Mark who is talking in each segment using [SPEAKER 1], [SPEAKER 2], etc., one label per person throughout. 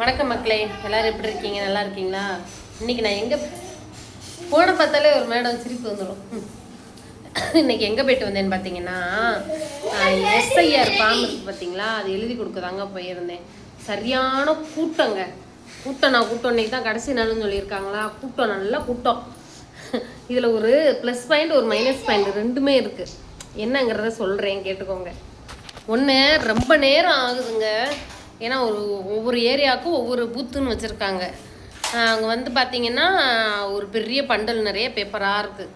[SPEAKER 1] வணக்கம் மக்களே எல்லோரும் எப்படி இருக்கீங்க நல்லா இருக்கீங்களா இன்னைக்கு நான் எங்கே போன பார்த்தாலே ஒரு மேடம் சிரிப்பு வந்துடும் இன்னைக்கு எங்கே போயிட்டு வந்தேன்னு பார்த்தீங்கன்னா எஸ்ஐஆர் பாம்பு இருக்குது பார்த்தீங்களா அது எழுதி கொடுக்குதாங்க போயிருந்தேன் சரியான கூட்டங்க கூட்டம் நான் கூட்டம் தான் கடைசி நாள்னு சொல்லியிருக்காங்களா கூட்டம் நல்லா கூட்டம் இதில் ஒரு ப்ளஸ் பாயிண்ட் ஒரு மைனஸ் பாயிண்ட் ரெண்டுமே இருக்குது என்னங்கிறத சொல்கிறேன் கேட்டுக்கோங்க ஒன்று ரொம்ப நேரம் ஆகுதுங்க ஏன்னா ஒரு ஒவ்வொரு ஏரியாவுக்கும் ஒவ்வொரு பூத்துன்னு வச்சுருக்காங்க அங்கே வந்து பார்த்திங்கன்னா ஒரு பெரிய பண்டல் நிறைய பேப்பராக இருக்குது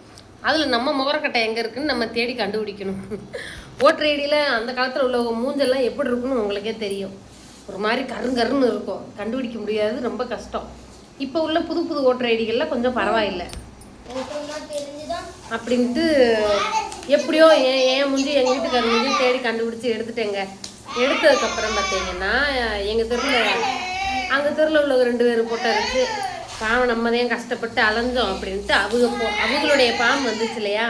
[SPEAKER 1] அதில் நம்ம முகரக்கட்டை எங்கே இருக்குதுன்னு நம்ம தேடி கண்டுபிடிக்கணும் ஓட்டர் ஐடியில் அந்த காலத்தில் உள்ள மூஞ்செல்லாம் எப்படி இருக்குன்னு உங்களுக்கே தெரியும் ஒரு மாதிரி கருங்கருன்னு இருக்கும் கண்டுபிடிக்க முடியாது ரொம்ப கஷ்டம் இப்போ உள்ள புது புது ஓட்டர் ஐடிகள்லாம் கொஞ்சம் பரவாயில்லை அப்படின்ட்டு எப்படியோ ஏன் ஏன் முடிஞ்சு எங்கள் வீட்டுக்காரர் முடிஞ்சு தேடி கண்டுபிடிச்சி எடுத்துட்டேங்க எடுத்ததுக்கப்புறம் பார்த்தீங்கன்னா எங்கள் தெருவில் அங்கே தெருவில் உள்ளவங்க ரெண்டு பேர் போட்டோ இருக்குது பாம்பு நம்ம தான் கஷ்டப்பட்டு அலைஞ்சோம் அப்படின்ட்டு அவங்க போ அவங்களுடைய பாம் வந்துச்சு இல்லையா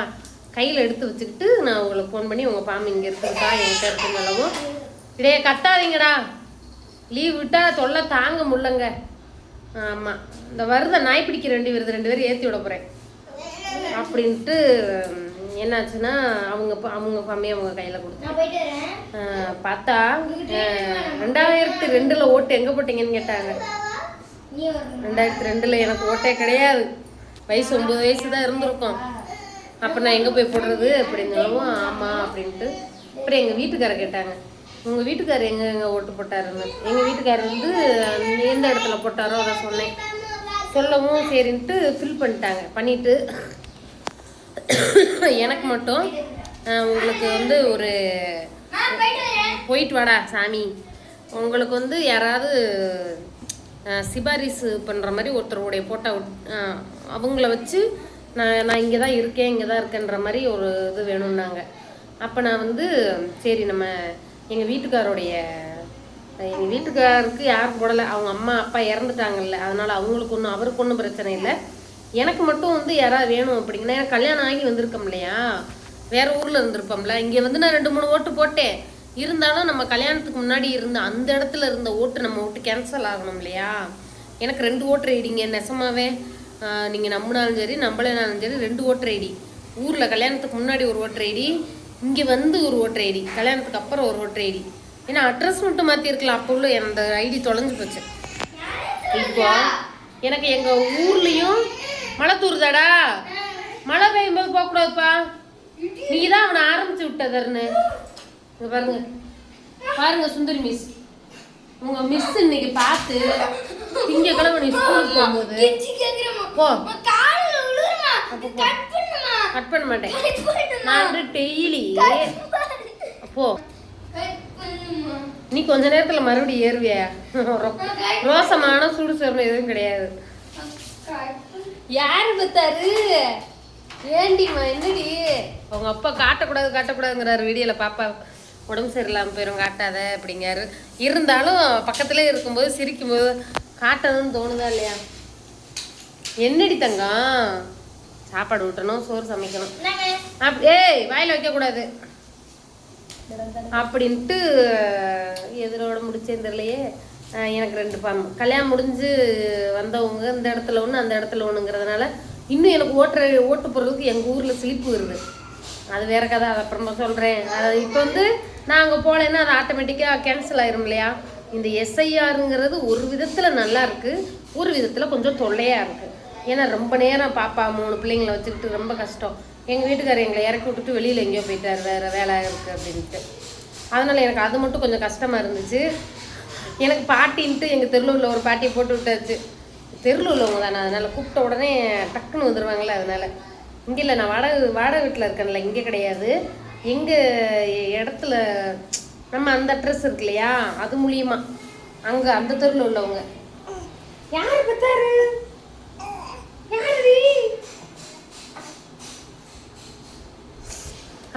[SPEAKER 1] கையில் எடுத்து வச்சுக்கிட்டு நான் உங்களை ஃபோன் பண்ணி உங்கள் பாம் இங்கே இருக்குதுக்கா என்கிட்ட இருக்குனாலவும் இடையே கத்தாதீங்கடா லீவ் விட்டால் தொல்லை தாங்க முடிலங்க ஆமாம் இந்த வருத நாய் பிடிக்க ரெண்டு பேர் ரெண்டு பேரும் ஏற்றி விட போகிறேன் அப்படின்ட்டு என்னாச்சுன்னா அவங்க அவங்க பம்மி அவங்க கையில் கொடுத்தாங்க பார்த்தா ரெண்டாயிரத்தி ரெண்டில் ஓட்டு எங்கே போட்டிங்கன்னு கேட்டாங்க ரெண்டாயிரத்தி ரெண்டில் எனக்கு ஓட்டே கிடையாது வயசு ஒன்பது வயசு தான் இருந்திருக்கும் அப்போ நான் எங்கே போய் போடுறது அப்படின்னு ஆமா ஆமாம் அப்படின்ட்டு அப்புறம் எங்கள் வீட்டுக்கார கேட்டாங்க உங்கள் வீட்டுக்காரர் எங்க எங்க ஓட்டு போட்டாருன்னு எங்கள் வீட்டுக்காரர் வந்து எந்த இடத்துல போட்டாரோ அதை சொன்னேன் சொல்லவும் சரின்ட்டு ஃபில் பண்ணிட்டாங்க பண்ணிவிட்டு எனக்கு மட்டும் உங்களுக்கு வந்து ஒரு போயிட்டு வாடா சாமி உங்களுக்கு வந்து யாராவது சிபாரிசு பண்ணுற மாதிரி ஒருத்தருடைய போட்டோ அவங்கள வச்சு நான் நான் இங்கே தான் இருக்கேன் இங்கே தான் இருக்கேன்ற மாதிரி ஒரு இது வேணும்னாங்க அப்போ நான் வந்து சரி நம்ம எங்கள் வீட்டுக்காரோடைய எங்கள் வீட்டுக்காருக்கு யார் போடலை அவங்க அம்மா அப்பா இறந்துட்டாங்கல்ல அதனால் அவங்களுக்கு ஒன்றும் அவருக்கு ஒன்றும் பிரச்சனை இல்லை எனக்கு மட்டும் வந்து யாராவது வேணும் அப்படிங்கன்னா எனக்கு கல்யாணம் ஆகி வந்திருக்கோம் இல்லையா வேற ஊரில் இருந்திருப்போம்ல இங்கே வந்து நான் ரெண்டு மூணு ஓட்டு போட்டேன் இருந்தாலும் நம்ம கல்யாணத்துக்கு முன்னாடி இருந்த அந்த இடத்துல இருந்த ஓட்டு நம்ம ஓட்டு கேன்சல் ஆகணும் இல்லையா எனக்கு ரெண்டு ஓட்டர் ஐடிங்க நெசமாவே நீங்கள் நம்பினாலும் சரி நம்மளாலும் சரி ரெண்டு ஓட்டர் ஐடி ஊரில் கல்யாணத்துக்கு முன்னாடி ஒரு ஓட்டர் ஐடி இங்கே வந்து ஒரு ஓட்டர் ஐடி கல்யாணத்துக்கு அப்புறம் ஒரு ஓட்டர் ஐடி ஏன்னா அட்ரஸ் மட்டும் மாற்றிருக்கலாம் அப்போ உள்ள அந்த ஐடி தொலைஞ்சு போச்சு இப்போ எனக்கு எங்கள் ஊர்லேயும் மழை தூருதாடா மழை பெய்யும் போது போகக்கூடாதுப்பா நீ தான் அவனை ஆரம்பிச்சு விட்டதர்னு பாருங்க பாருங்க சுந்தரி மிஸ் உங்க மிஸ் இன்னைக்கு பார்த்து திங்கக்கிழமை நீ ஸ்கூலுக்கு போகும்போது போ கட் பண்ண
[SPEAKER 2] மாட்டேன்
[SPEAKER 1] நான் டெய்லி போ நீ கொஞ்ச நேரத்தில் மறுபடியும் ஏறுவியா ரோசமான சுடு சோறுனு எதுவும் கிடையாது யார் பார்த்தாரு ஏண்டிம்மா என்னடி அவங்க அப்பா காட்டக்கூடாது காட்டக்கூடாதுங்கிறாரு வீடியோல பாப்பா உடம்பு சரியில்லாம போயிரும் காட்டாத அப்படிங்கிறாரு இருந்தாலும் போது இருக்கும்போது சிரிக்கும்போது காட்டணும்னு தோணுதா இல்லையா என்னடி தங்கம் சாப்பாடு ஊட்டணும் சோறு சமைக்கணும் அப் ஏய் வாயில் வைக்கக்கூடாது அப்படின்ட்டு எதிரோட முடிச்சேன் தெரியலையே எனக்கு ரெண்டு பாம்பு கல்யாணம் முடிஞ்சு வந்தவங்க இந்த இடத்துல ஒன்று அந்த இடத்துல ஒன்றுங்கிறதுனால இன்னும் எனக்கு ஓட்டுற ஓட்டு போகிறதுக்கு எங்கள் ஊரில் சிலிப்பு வருது அது வேற கதை அதை அப்புறமா சொல்கிறேன் அது இப்போ வந்து நான் அங்கே போகலைன்னா அது ஆட்டோமேட்டிக்காக கேன்சல் ஆயிரும் இல்லையா இந்த எஸ்ஐஆருங்கிறது ஒரு விதத்தில் நல்லா இருக்குது ஒரு விதத்தில் கொஞ்சம் தொல்லையாக இருக்குது ஏன்னா ரொம்ப நேரம் பாப்பா மூணு பிள்ளைங்களை வச்சுக்கிட்டு ரொம்ப கஷ்டம் எங்கள் வீட்டுக்காரர் எங்களை இறக்கி விட்டுட்டு வெளியில் எங்கேயோ போயிட்டார் வேறு வேலை இருக்குது அப்படின்ட்டு அதனால் எனக்கு அது மட்டும் கொஞ்சம் கஷ்டமாக இருந்துச்சு எனக்கு பாட்டின்ட்டு எங்கள் தெருளூரில் ஒரு பாட்டியை போட்டு விட்டாச்சு தெருளூர்லவங்க தானே அதனால் கூப்பிட்ட உடனே டக்குன்னு வந்துடுவாங்களே அதனால் இங்கே இல்லை நான் வாடகை வாடகை வீட்டில் இருக்கேன்ல இங்கே கிடையாது எங்கள் இடத்துல நம்ம அந்த அட்ரஸ் இருக்கு இல்லையா அது மூலியமாக அங்கே அந்த தெருவில் உள்ளவங்க யார் பார்த்தாரு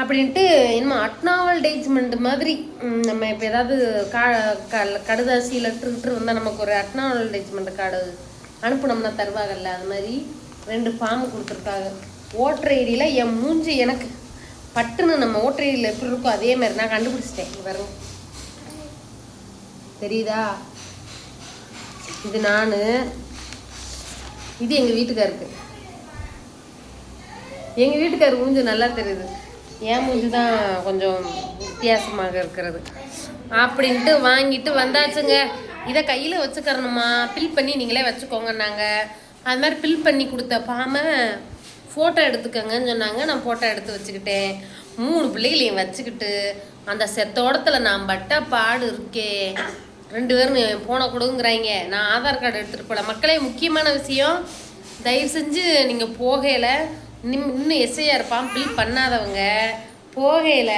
[SPEAKER 1] அப்படின்ட்டு என்னமோ டேஜ்மெண்ட் மாதிரி நம்ம இப்போ ஏதாவது கா கடுதாசி லெட்ரு வந்தால் நமக்கு ஒரு டேஜ்மெண்ட் கார்டு அனுப்பினோம்னா தருவாங்கல்ல அது மாதிரி ரெண்டு ஃபார்ம் கொடுத்துருக்காங்க ஓட்டர் ஐடியில் என் மூஞ்சி எனக்கு பட்டுன்னு நம்ம ஓட்டர் ஐடியில் எப்படி இருக்கோ அதே மாதிரி நான் கண்டுபிடிச்சிட்டேன் வரும் தெரியுதா இது நான் இது எங்கள் வீட்டுக்காருக்கு எங்கள் வீட்டுக்காரர் மூஞ்சி நல்லா தெரியுது ஏன் மூஞ்சி தான் கொஞ்சம் வித்தியாசமாக இருக்கிறது அப்படின்ட்டு வாங்கிட்டு வந்தாச்சுங்க இதை கையில் வச்சுக்கிறணுமா பில் பண்ணி நீங்களே வச்சுக்கோங்க நாங்கள் அது மாதிரி பில் பண்ணி கொடுத்த பாமை ஃபோட்டோ எடுத்துக்கங்கன்னு சொன்னாங்க நான் ஃபோட்டோ எடுத்து வச்சுக்கிட்டேன் மூணு பிள்ளைகளையும் வச்சுக்கிட்டு அந்த செத்தோடத்தில் நான் பட்ட பாடு இருக்கே ரெண்டு பேரும் போன கொடுங்கிறாங்க நான் ஆதார் கார்டு எடுத்துகிட்டு போகல மக்களே முக்கியமான விஷயம் தயவு செஞ்சு நீங்கள் போகையில் இன்னும் எஸ்ஐஆர் ஃபார்ம் ஃபில் பண்ணாதவங்க போகையில்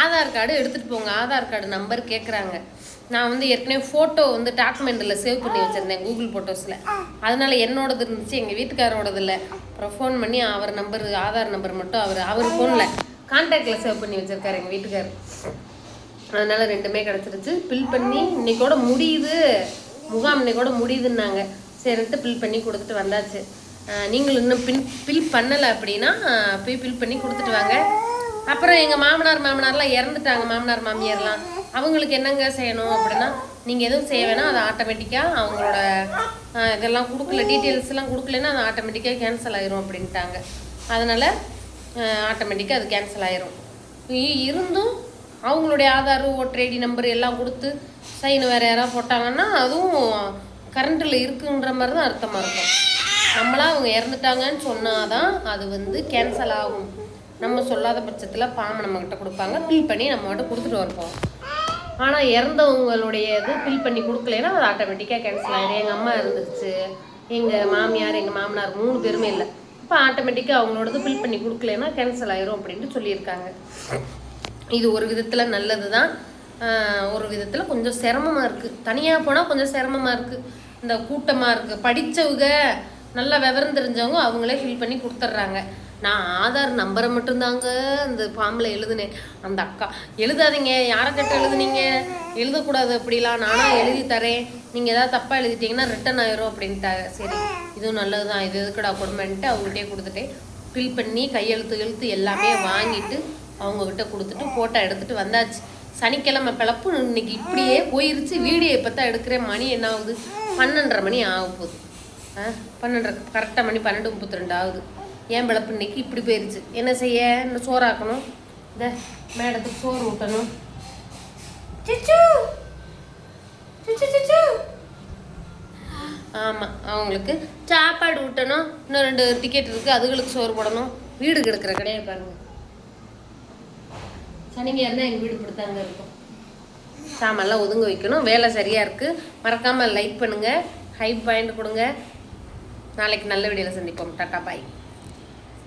[SPEAKER 1] ஆதார் கார்டு எடுத்துகிட்டு போங்க ஆதார் கார்டு நம்பர் கேட்குறாங்க நான் வந்து ஏற்கனவே ஃபோட்டோ வந்து டாக்குமெண்ட்டில் சேவ் பண்ணி வச்சுருந்தேன் கூகுள் ஃபோட்டோஸில் அதனால் என்னோடது இருந்துச்சு எங்கள் வீட்டுக்காரோடது இல்லை அப்புறம் ஃபோன் பண்ணி அவர் நம்பர் ஆதார் நம்பர் மட்டும் அவர் அவர் ஃபோனில் கான்டாக்டில் சேவ் பண்ணி வச்சுருக்காரு எங்கள் வீட்டுக்கார் அதனால் ரெண்டுமே கிடச்சிருச்சு ஃபில் பண்ணி இன்னைக்கூட முடியுது முகாம் இன்னைக்கூட முடியுதுன்னாங்க சரின்ட்டு ஃபில் பண்ணி கொடுத்துட்டு வந்தாச்சு நீங்கள் இன்னும் பின் பில் பண்ணலை அப்படின்னா போய் பில் பண்ணி கொடுத்துட்டு வாங்க அப்புறம் எங்கள் மாமனார் மாமனார்லாம் இறந்துட்டாங்க மாமனார் மாமியார்லாம் அவங்களுக்கு என்னங்க செய்யணும் அப்படின்னா நீங்கள் எதுவும் செய்ய வேணாம் அது ஆட்டோமேட்டிக்காக அவங்களோட இதெல்லாம் கொடுக்கல டீட்டெயில்ஸ்லாம் கொடுக்கலன்னா அது ஆட்டோமேட்டிக்காக கேன்சல் ஆயிரும் அப்படின்ட்டாங்க அதனால் ஆட்டோமேட்டிக்காக அது கேன்சல் ஆயிரும் இருந்தும் அவங்களுடைய ஆதார் ஓட்டர் ஐடி நம்பர் எல்லாம் கொடுத்து சைன் வேறு யாராவது போட்டாங்கன்னா அதுவும் கரண்ட்டில் இருக்குன்ற மாதிரி தான் அர்த்தமாக இருக்கும் நம்மளாக அவங்க இறந்துட்டாங்கன்னு சொன்னால் தான் அது வந்து கேன்சல் ஆகும் நம்ம சொல்லாத பட்சத்தில் பாம்பை நம்மக்கிட்ட கொடுப்பாங்க ஃபில் பண்ணி மட்டும் கொடுத்துட்டு வரப்போம் ஆனால் இறந்தவங்களுடைய இது ஃபில் பண்ணி கொடுக்கலன்னா அது ஆட்டோமேட்டிக்காக கேன்சல் ஆகிடும் எங்கள் அம்மா இருந்துச்சு எங்கள் மாமியார் எங்கள் மாமனார் மூணு பேருமே இல்லை அப்போ ஆட்டோமேட்டிக்காக அவங்களோடது ஃபில் பண்ணி கொடுக்கலன்னா கேன்சல் ஆயிரும் அப்படின்ட்டு சொல்லியிருக்காங்க இது ஒரு விதத்தில் நல்லது தான் ஒரு விதத்தில் கொஞ்சம் சிரமமாக இருக்குது தனியாக போனால் கொஞ்சம் சிரமமாக இருக்குது இந்த கூட்டமாக இருக்குது படித்தவங்க நல்லா விவரம் தெரிஞ்சவங்க அவங்களே ஃபில் பண்ணி கொடுத்துட்றாங்க நான் ஆதார் நம்பரை மட்டும்தாங்க அந்த ஃபார்மில் எழுதுனேன் அந்த அக்கா எழுதாதீங்க யாரை கிட்ட எழுதுனீங்க எழுதக்கூடாது அப்படிலாம் நானாக எழுதி தரேன் நீங்கள் எதாவது தப்பாக எழுதிட்டீங்கன்னா ரிட்டர்ன் ஆயிரும் அப்படின்ட்டாங்க சரி இதுவும் நல்லது தான் இது எதுக்குடா கொடுமைன்ட்டு அவங்ககிட்டே கொடுத்துட்டேன் ஃபில் பண்ணி கையெழுத்து எழுத்து எல்லாமே வாங்கிட்டு அவங்கக்கிட்ட கொடுத்துட்டு ஃபோட்டோ எடுத்துகிட்டு வந்தாச்சு சனிக்கிழமை பிழப்பு இன்னைக்கு இப்படியே போயிருச்சு வீடியோ இப்போ தான் எடுக்கிறேன் மணி என்ன ஆகுது பன்னெண்டரை மணி ஆக போகுது பன்னெண்டு கரெக்டாக மணி பன்னெண்டு முப்பத்தி ரெண்டு ஆகுது ஏன் பிளப்பு இன்னைக்கு இப்படி போயிடுச்சு என்ன செய்ய இன்னும் சோறாக்கணும் இந்த மேடத்துக்கு சோறு ஊட்டணும் ஆமாம் அவங்களுக்கு சாப்பாடு ஊட்டணும் இன்னும் ரெண்டு டிக்கெட் இருக்குது அதுகளுக்கு சோறு போடணும் வீடு கிடக்கிற கடையை பாருங்க சனிங்க இருந்தால் எங்கள் வீடு கொடுத்தாங்க இருக்கும் சாமெல்லாம் ஒதுங்க வைக்கணும் வேலை சரியாக இருக்குது மறக்காமல் லைக் பண்ணுங்கள் ஹைப் பாயிண்ட் கொடுங்க நாளைக்கு நல்ல வீடியோவில் சந்திப்போம் டாட்டா பாய்